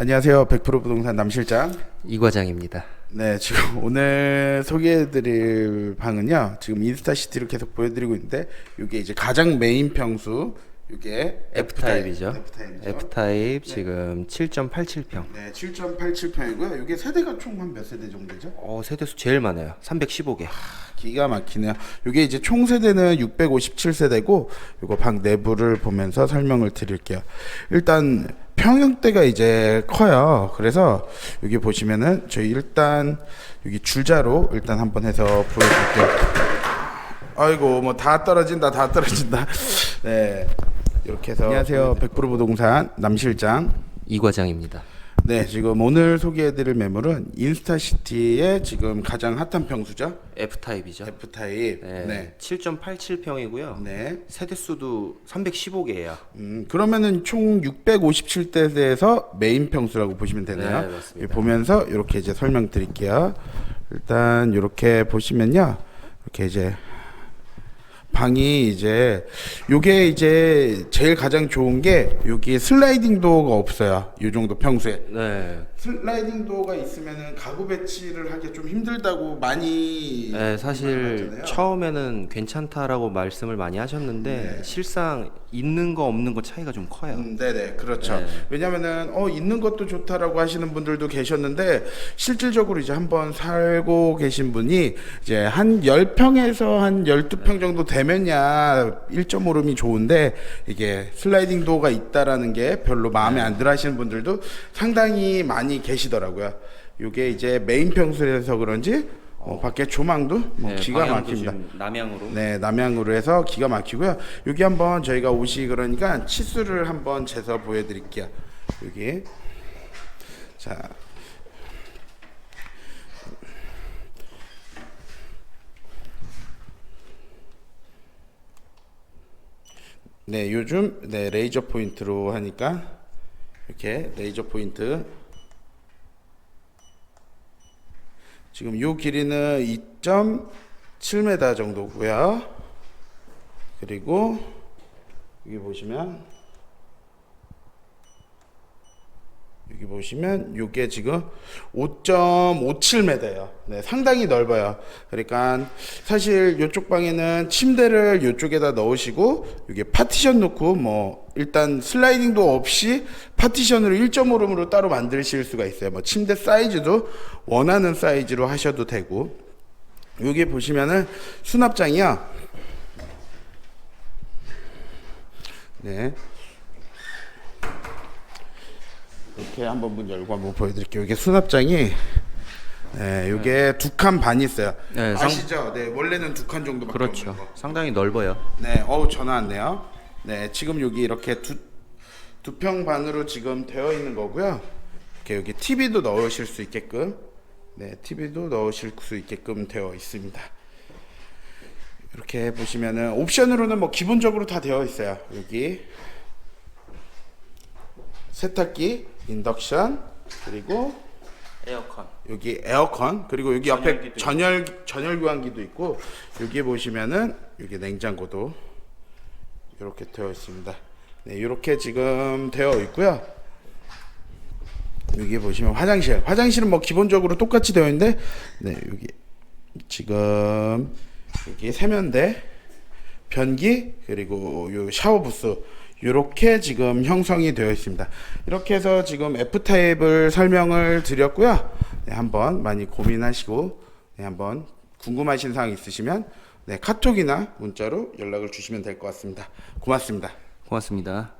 안녕하세요. 100% 부동산 남실장. 이 과장입니다. 네, 지금 오늘 소개해드릴 방은요. 지금 인스타시티를 계속 보여드리고 있는데 이게 이제 가장 메인 평수 이게 F 타입이죠. F 타입이죠. F 타입 지금 7.87평. 네, 7.87평이고요. 이게 세대가 총 한 몇 세대 정도 되죠? 어, 세대 수 제일 많아요. 315개. 기가 막히네요. 이게 이제 총 세대는 657세대고 이거 방 내부를 보면서 설명을 드릴게요. 일단 평형대가 이제 커요. 그래서 여기 보시면은 저희 일단 여기 줄자로 일단 한번 해서 보여드릴게요. 아이고 뭐 다 떨어진다 다 떨어진다. 네 이렇게 해서 안녕하세요 100% 부동산 남실장. 이 과장입니다. 네 지금 오늘 소개해드릴 매물은 인스타시티의 지금 가장 핫한 평수죠. F 타입이죠. F 타입. 네. 네. 7.87평이고요. 네. 세대수도 315개예요. 음, 그러면은 총 657대에서 메인 평수라고 보시면 되네요. 네, 맞습니다. 예, 보면서 이렇게 이제 설명드릴게요. 일단 이렇게 보시면요. 이렇게 이제 방이 이제 요게 이제 제일 가장 좋은 게 여기 슬라이딩 도어가 없어요. 요 정도 평수에. 네. 슬라이딩 도어가 있으면은 가구 배치를 하기 좀 힘들다고 많이 네, 사실. 처음에는 괜찮다라고 말씀을 많이 하셨는데 실상 있는 거 없는 거 차이가 좀 커요. 음, 네네 그렇죠. 네. 왜냐면은 어 있는 것도 좋다라고 하시는 분들도 계셨는데 실질적으로 이제 한번 살고 계신 분이 이제 한 10평에서 한 12평 정도 되면야 1.5룸이 좋은데 이게 슬라이딩 도어가 있다라는 게 별로 마음에 안 들어 하시는 분들도 상당히 많이 계시더라고요. 이게 이제 메인 평수라서 그런지 어, 밖에 조망도 뭐 네, 기가 막힙니다. 남향으로. 네, 남향으로 해서 기가 막히고요. 여기 한번 저희가 옷이 그러니까 치수를 한번 재서 보여드릴게요. 여기 자. 네, 요즘 네 레이저 포인트로 하니까 이렇게 레이저 포인트 지금 요 길이는 2.7m 정도고요. 그리고 여기 보시면 여기 보시면 요게 지금 5.57m예요. 네, 상당히 넓어요. 그러니까 사실 요쪽 방에는 침대를 요쪽에다 넣으시고 여기 파티션 놓고 뭐 일단 슬라이딩도 없이 파티션으로 1.5룸으로 따로 만드실 수가 있어요. 뭐 침대 사이즈도 원하는 사이즈로 하셔도 되고 여기 보시면은 수납장이요. 네. 이렇게 한번 문 열고 한번 보여드릴게요. 이게 수납장이 네, 이게 두 칸 반 있어요. 네, 상- 아시죠? 네, 원래는 두 칸 정도밖에 그렇죠. 상당히 넓어요. 네, 어우 전화 왔네요. 네, 지금 여기 이렇게 두 두 평 반으로 지금 되어 있는 거고요. 이렇게 여기 TV도 넣으실 수 있게끔, 네, TV도 넣으실 수 있게끔 되어 있습니다. 이렇게 보시면은 옵션으로는 뭐 기본적으로 다 되어 있어요. 여기 세탁기, 인덕션, 그리고 에어컨. 여기 에어컨 그리고 여기 옆에 전열기도 전열 전열 교환기도 있고 여기 보시면은 여기 냉장고도 이렇게 되어 있습니다. 네, 이렇게 지금 되어 있고요. 여기 보시면 화장실. 화장실은 뭐 기본적으로 똑같이 되어 있는데 네, 여기 지금 여기 세면대, 변기 그리고 요 샤워 부스 이렇게 지금 형성이 되어 있습니다. 이렇게 해서 지금 F 타입을 설명을 드렸고요. 네, 한번 많이 고민하시고 네, 한번 궁금하신 사항 있으시면 네, 카톡이나 문자로 연락을 주시면 될 것 같습니다. 고맙습니다. 고맙습니다.